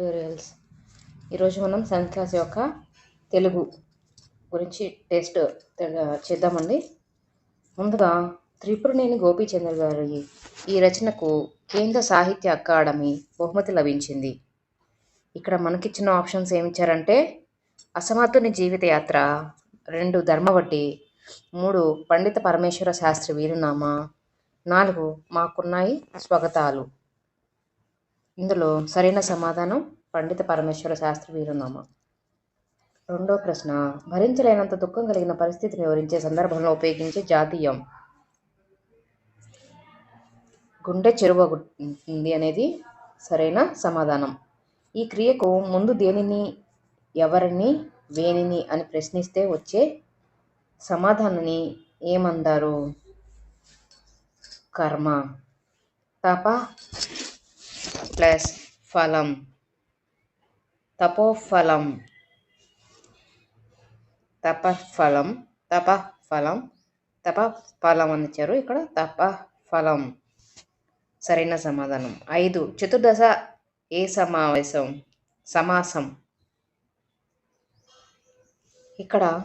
Tutorials. ఈరోజు మనం seventh class యొక్క తెలుగు గురించి టెస్ట్ చేద్దామండి. ముందుగా త్రిపురనేని గోపీచంద్ర గారి ఈ రచనకు కేంద్ర సాహిత్య అకాడమీ బహుమతి లభించింది. ఇక్కడ మనకిచ్చిన ఆప్షన్స్ ఏమిచ్చారంటే అసమర్థుని జీవితయాత్ర రెండు ధర్మవడ్డి మూడు పండిత పరమేశ్వర శాస్త్రి వీరునామా నాలుగు మాకున్నాయి స్వాగతాలు. ఇందులో సరైన సమాధానం పండిత పరమేశ్వర శాస్త్రి వీరునామా. రెండో ప్రశ్న భరించలేనంత దుఃఖం కలిగిన పరిస్థితిని వివరించే సందర్భంలో ఉపయోగించే జాతీయం. గుండె చెరువగుంది అనేది సరైన సమాధానం. ఈ క్రియకు ముందు దేనిని ఎవరిని వేనిని అని ప్రశ్నిస్తే వచ్చే సమాధానాన్ని ఏమందారు? కర్మ. తప ప్లస్ ఫలం. తపోఫలం. తపఫలం. తపఫలం. తపఫలం అని ఇచ్చారు ఇక్కడ తపఫలం. సరైన సమాధానం. ఐదు. చతుర్దశ ఏ సమావేశం? సమాసం. ఇక్కడ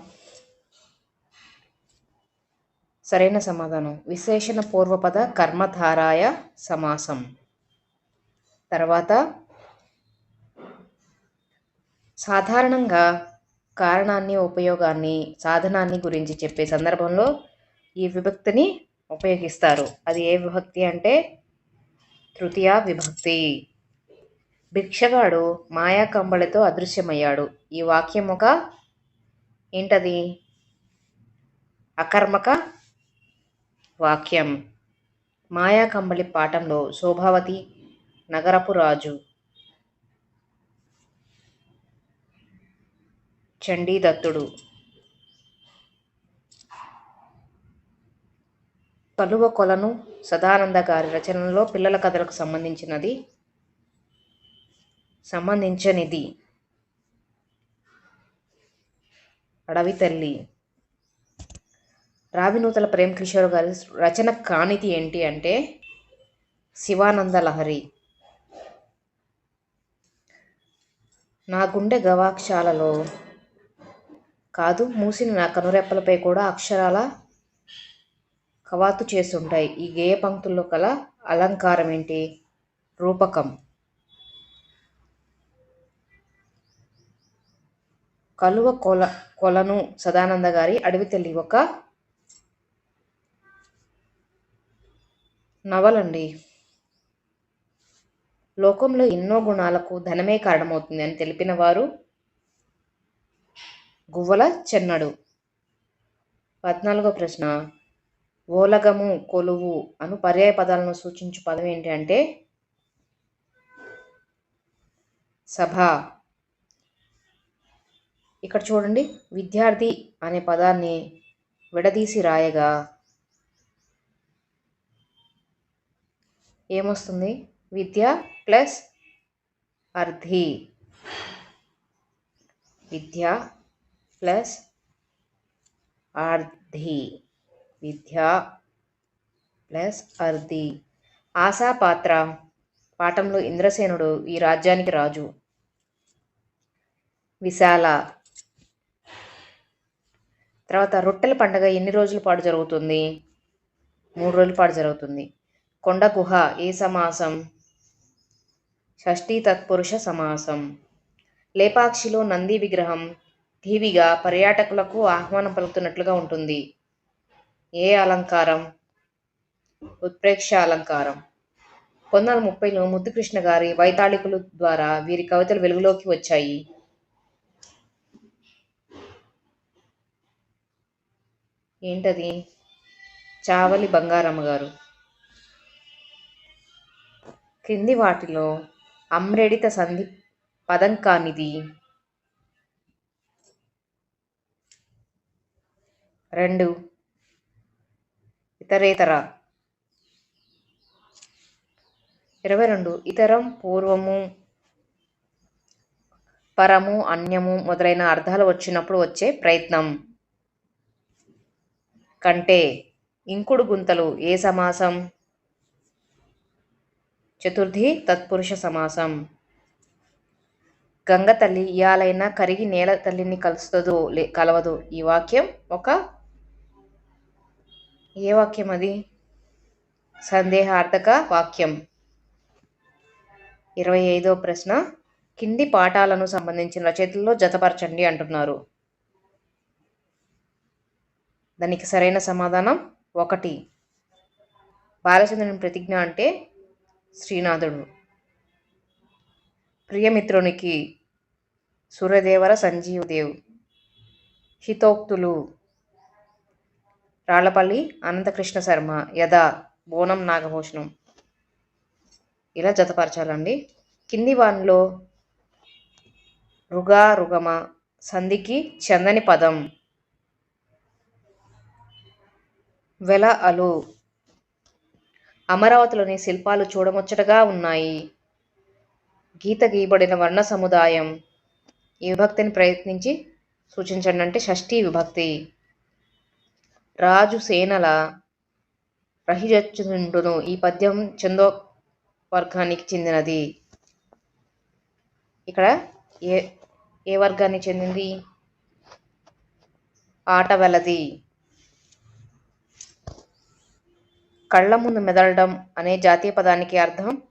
సరైన సమాధానం. విశేషణ పూర్వపద కర్మధారాయ సమాసం. తర్వాత సాధారణంగా కారణాన్ని ఉపయోగాన్ని సాధనాన్ని గురించి చెప్పే సందర్భంలో ఈ విభక్తిని ఉపయోగిస్తారు. అది ఏ విభక్తి అంటే తృతీయ విభక్తి. భిక్షగాడు మాయా కంబళితో అదృశ్యమయ్యాడు. ఈ వాక్యం ఒక ఏంటది? అకర్మక వాక్యం. మాయా కంబళి పాఠంలో శోభావతి నగరపు రాజు. చండీదత్తుడు. కలువ కొలను సదానంద గారి రచనలో పిల్లల కథలకు సంబంధించినది. సంబంధించనిది. అడవి తల్లి. రావినూతల ప్రేమ్ కిషోర్ గారి రచన కానిది ఏంటి అంటే శివానంద లహరి. నా గుండె గవాక్షాలలో. కాదు మూసిన నా కనురెప్పలపై కూడా అక్షరాల కవాతు చేస్తుంటాయి. ఈ గేయ పంక్తుల్లో కల అలంకారం ఏంటి రూపకం. కలువ కొల కొలను సదానంద గారి అడవి తల్లి ఒక నవలండి. లోకంలో ఎన్నో గుణాలకు ధనమే కారణమవుతుంది అని తెలిపిన వారు గువ్వల చెన్నడు. పద్నాలుగో ప్రశ్న. ఓలగము కొలువు అను పర్యాయ పదాలను సూచించు పదం ఏంటి అంటే? సభ. ఇక్కడ చూడండి. విద్యార్థి అనే పదాన్ని విడదీసి రాయగా ఏమొస్తుంది? విద్య ప్లస్ అర్థి విద్య ప్లస్ అర్థి విద్య ప్లస్ అర్థి ఆశా పాత్ర. పాఠంలో ఇంద్రసేనుడు ఈ రాజ్యానికి రాజు. విశాల. తర్వాత రొట్టెల పండగ ఎన్ని రోజుల పాటు జరుగుతుంది? మూడు రోజుల పాటు జరుగుతుంది. కొండ గుహ ఏ సమాసం? షష్ఠీ తత్పురుష సమాసం. లేపాక్షిలో నంది విగ్రహం ఠీవిగా పర్యాటకులకు ఆహ్వానం పలుకుతున్నట్లుగా ఉంటుంది. ఏ అలంకారం? ఉత్ప్రేక్ష అలంకారం. పంతొమ్మిది వందల ముప్పైలో ముద్దుకృష్ణ గారి వైతాళికులు ద్వారా వీరి కవితలు వెలుగులోకి వచ్చాయి. ఏంటది? చావలి బంగారమ్మ గారు. క్రింది వాటిలో అమ్రెడిత సంధి పదం కానిది. రెండు. ఇతరేతర. ఇరవై రెండు. ఇతరం పూర్వము పరము అన్యము మొదలైన అర్థాలు వచ్చినప్పుడు వచ్చే ప్రయత్నం. కంటే ఇంకుడు గుంతలు ఏ సమాసం? చతుర్థి తత్పురుష సమాసం. గంగ తల్లి ఇయాలైనా కరిగి నేల తల్లిని కలుస్తుందో లే కలవదు ఈ వాక్యం ఒక ఏ వాక్యం అది? సందేహార్థక వాక్యం. ఇరవై ఐదో ప్రశ్న. కింది పాఠాలను సంబంధించిన రచయితల్లో జతపరచండి అంటున్నారు. దానికి సరైన సమాధానం ఒకటి. బాలచంద్రుని ప్రతిజ్ఞ అంటే శ్రీనాథుడు. ప్రియమిత్రునికి సూర్యదేవర సంజీవదేవ్. హితోక్తులు రాళ్ళపల్లి అనంతకృష్ణ శర్మ యథా బోనం నాగభూషణం. ఇలా జతపరచాలండి. కింది వానిలో రుగా రుగమ సంధికి చందని పదం. వెల అలు అమరావతిలోని శిల్పాలు చూడముచ్చటగా ఉన్నాయి. గీత గీయబడిన వర్ణ సముదాయం. ఈ విభక్తిని ప్రయత్నించి సూచించండి అంటే షష్ఠీ విభక్తి. రాజు సేనల రహిజచ్చుండును. ఈ పద్యం చందో వర్గానికి చెందినది. ఇక్కడ ఏ ఏ వర్గానికి చెందింది? ఆట వెలది. కళ్ళ ముందు మెదలడం అనే జాతీయ పదానికి అర్థం?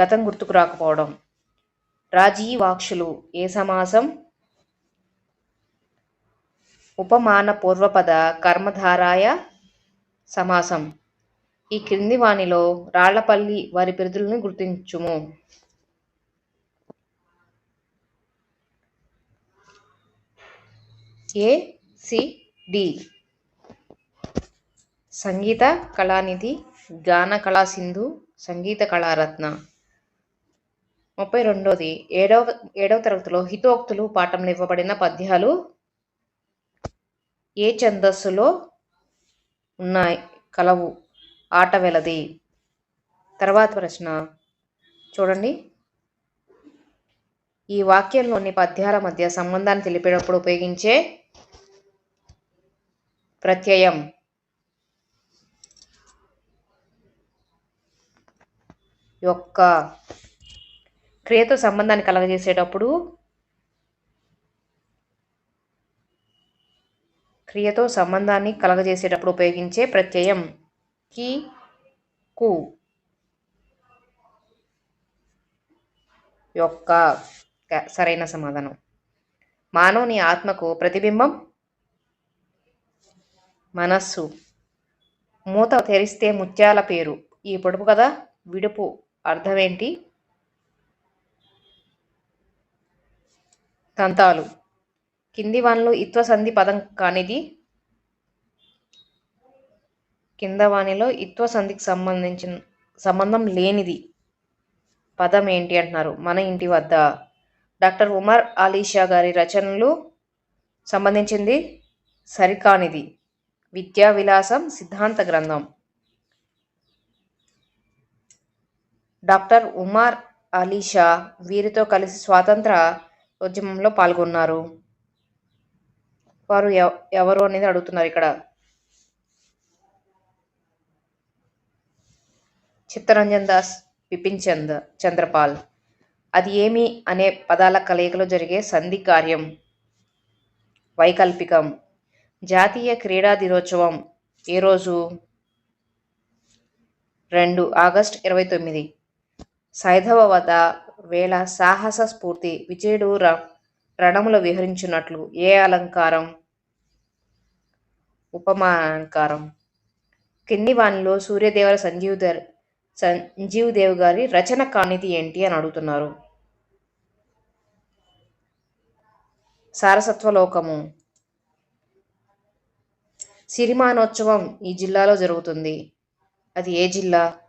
గతం గుర్తుకు రాకపోవడం. రాజీవాక్షులు ఏ సమాసం? ఉపమాన పూర్వపద కర్మధారాయ సమాసం. ఈ క్రింది వాణిలో రాళ్ళపల్లి వారి బిరుదులను గుర్తించుము. ఏ సంగీత కళానిధి గాన కళా సింధు సంగీత కళారత్న. ముప్పై రెండోది ఏడవ ఏడవ తరగతిలో హితోక్తులు పాఠంలో ఇవ్వబడిన పద్యాలు ఏ ఛందస్సులో ఉన్నాయి? కలవు ఆట వెలది. తర్వాత ప్రశ్న. చూడండి. ఈ వాక్యంలోని పద్యాల మధ్య సంబంధాన్ని తెలిపేటప్పుడు ఉపయోగించే ప్రత్యయం. యొక్క క్రియతో సంబంధాన్ని కలగజేసేటప్పుడు క్రియతో సంబంధాన్ని కలగజేసేటప్పుడు ఉపయోగించే ప్రత్యయం. కి కు. యొక్క సరైన సమాధానం. మానవుని ఆత్మకు ప్రతిబింబం? మనస్సు. మూత తెరిస్తే ముత్యాల పేరు. ఈ పొడుపు కదా విడుపు. అర్థమేంటి? దంతాలు కింది వానిలో ఇత్వసంధి పదం కానిది? కింద వాణిలో ఇత్వసంధికి సంబంధించిన సంబంధం లేనిది. పదం ఏంటి అంటున్నారు? మన ఇంటి వద్ద. డాక్టర్ ఉమర్ అలీషా గారి రచనలు సంబంధించింది సరికానిది. విద్యా విలాసం సిద్ధాంత గ్రంథం. డాక్టర్ ఉమర్ అలీషా వీరితో కలిసి స్వాతంత్ర ఉద్యమంలో పాల్గొన్నారు. వారు ఎవరు అనేది అడుగుతున్నారు ఇక్కడ. చిత్తరంజన్ దాస్ బిపిన్ చంద్ చంద్రపాల్. అది ఏమి అనే పదాల కలయికలో జరిగే సంధి కార్యం. వైకల్పికం. జాతీయ క్రీడా దినోత్సవం. ఏ రోజు? రెండు ఆగస్ట్ ఇరవై తొమ్మిది. సైధవ వద వేళ సాహస స్ఫూర్తి. విజయుడు ర రణములో విహరించినట్లు. ఏ అలంకారం? ఉపమాలంకారం కింది వానిలో సూర్యదేవర సంజీవ్ దర్ సంజీవ్ దేవ్ గారి రచన కానిది ఏంటి అని అడుగుతున్నారు. సారసత్వలోకము సిరిమానోత్సవం ఈ జిల్లాలో జరుగుతుంది. అది ఏ జిల్లా?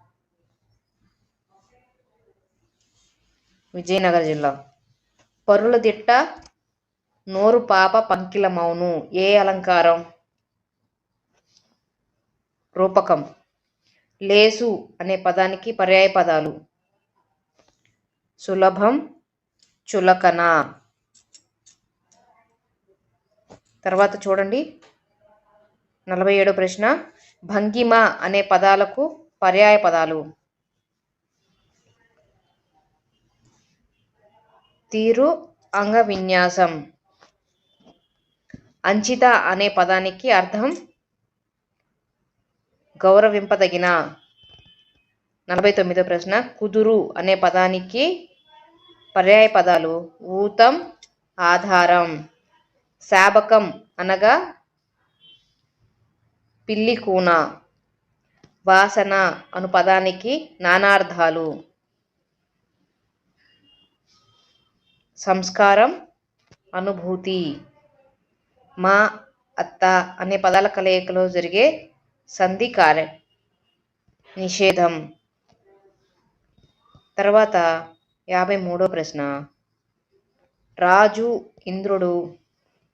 విజయనగర జిల్లా. పరుల దిట్ట నోరు పాప పంకిల మౌను ఏ అలంకారం? రూపకం. లేసు అనే పదానికి పర్యాయ పదాలు సులభం చులకన. తర్వాత చూడండి. నలభై ఏడో ప్రశ్న. భంగిమ అనే పదాలకు పర్యాయ పదాలు. తీరు అంగ విన్యాసం అంచిత అనే పదానికి అర్థం గౌరవింపదగిన. నలభై తొమ్మిదో ప్రశ్న. కుదురు అనే పదానికి పర్యాయ పదాలు. ఊతం ఆధారం. శాబకం అనగా పిల్లి కూన వాసన అను పదానికి నానార్థాలు. సంస్కారం అనుభూతి మా అత్త అనే పదాల కలయికలో జరిగే సంధి కార్య నిషేధం. తర్వాత యాభై మూడో ప్రశ్న. రాజు ఇంద్రుడు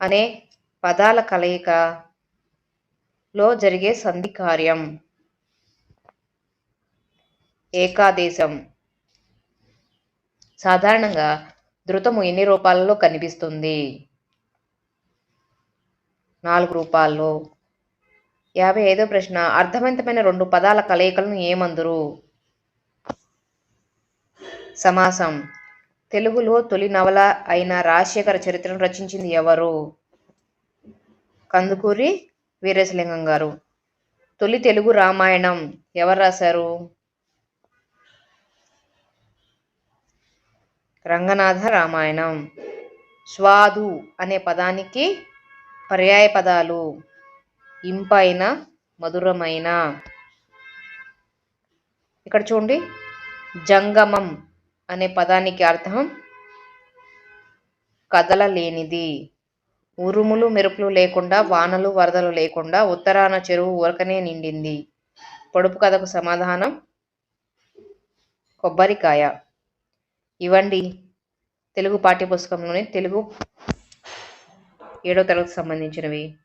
అనే పదాల కలయికలో జరిగే సంధి కార్యం. ఏకాదేశం. సాధారణంగా ధృతము ఎన్ని రూపాలలో కనిపిస్తుంది? నాలుగు రూపాల్లో. యాభై ఐదో ప్రశ్న అర్థవంతమైన రెండు పదాల కలయికలను ఏమందురు? సమాసం. తెలుగులో తొలి నవల అయిన రాజశేఖర చరిత్రను రచించింది ఎవరు? కందుకూరి వీరేశలింగం గారు. తొలి తెలుగు రామాయణం ఎవరు రాశారు? రంగనాథ రామాయణం. స్వాదు అనే పదానికి పర్యాయ పదాలు. ఇంపైన మధురమైన. ఇక్కడ చూడండి. జంగమం అనే పదానికి అర్థం కదలలేనిది. ఉరుములు మెరుపులు లేకుండా వానలు వరదలు లేకుండా ఉత్తరాన చెరువు ఊరకనే నిండింది. పొడుపు కథకు సమాధానం? కొబ్బరికాయ. ఇవ్వండి. తెలుగు పాఠ్యపుస్తకంలోని తెలుగు ఏడో తరగతికి సంబంధించినవి.